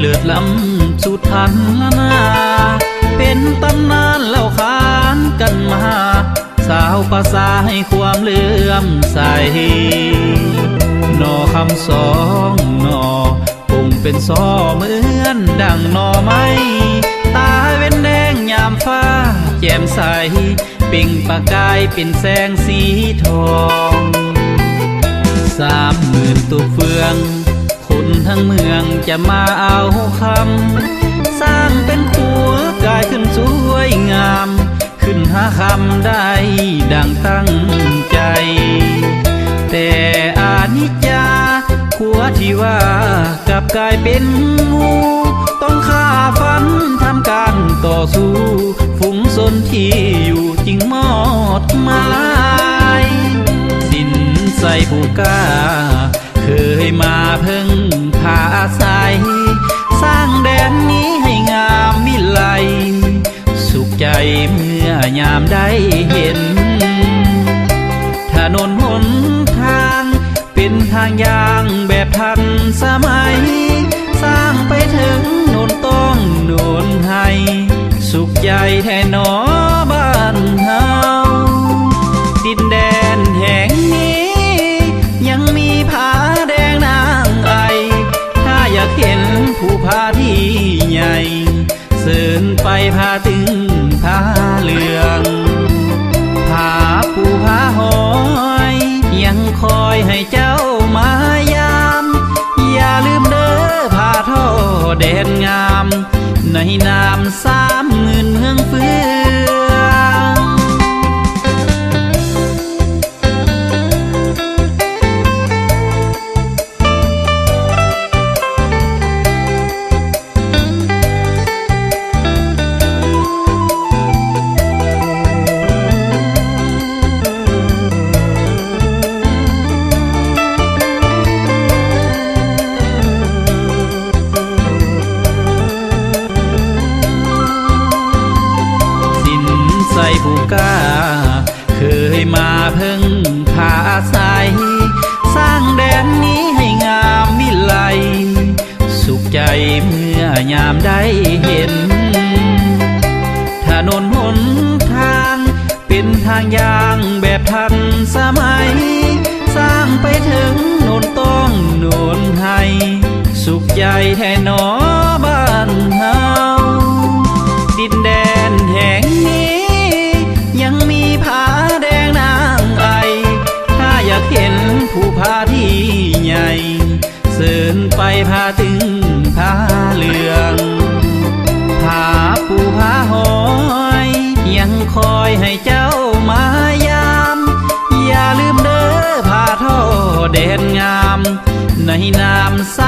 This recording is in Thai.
เลิศล้ำสุดพันละนา เป็นตำนานเล่าขานกันมา สาวภาษาให้ความเลื่อมใส นอคำสองนอคงเป็นซอเหมือนดังนอไม้ตาเป็นแดงยามฟ้าแจ่มใสปล่งประกายเป็นแสงสีทอง สามหมื่นตุกเฟือง ทั้งเมืองจะมาเอาคำ สร้างเป็นขัวกายขึ้นสวยงาม ขึ้นหาคำได้ดังตั้งใจ แต่อานิจจาขัวที่ว่ากับกายเป็นงู ต้องฆ่าฟันทำการต่อสู้ฝูงชนที่อยู่จริงมอดมาลายสินใส่ผู้กล้าเคยมาเพิ่ง พาอาศัย สร้างแดนนี้ให้งามวิไล สุขใจเมื่อยามได้เห็น ถนนหนทาง เป็นทางยางแบบทันสมัย สร้างไปถึงโนนต้องโนนไห้ สุขใจแท่นอบ้ ไปพาตึงพาเหลืองผาปูผาหอยยังคอยให้เจ้ามายาม อย่าลืมเด้อผาท่อแดนงาม ในนามสามหมื่นเมืองฟื้น ผู้กล้า เคยมาเพิ่งพาอาศัย สร้างแดนนี้ให้งามวิไล สุขใจเมื่อยามได้เห็น ถนนหนทางเป็นทางยางแบบทันสมัย สร้างไปถึงโนนต้องโนนไห้ สุขใจแท่นอ ผู้พาที่ใหญ่ เสินไปพาถึงพาเหลืองพาปูพาหอย ยังคอยให้เจ้ามายาม อย่าลืมเด้อพาท่อแดนงาม ในนามส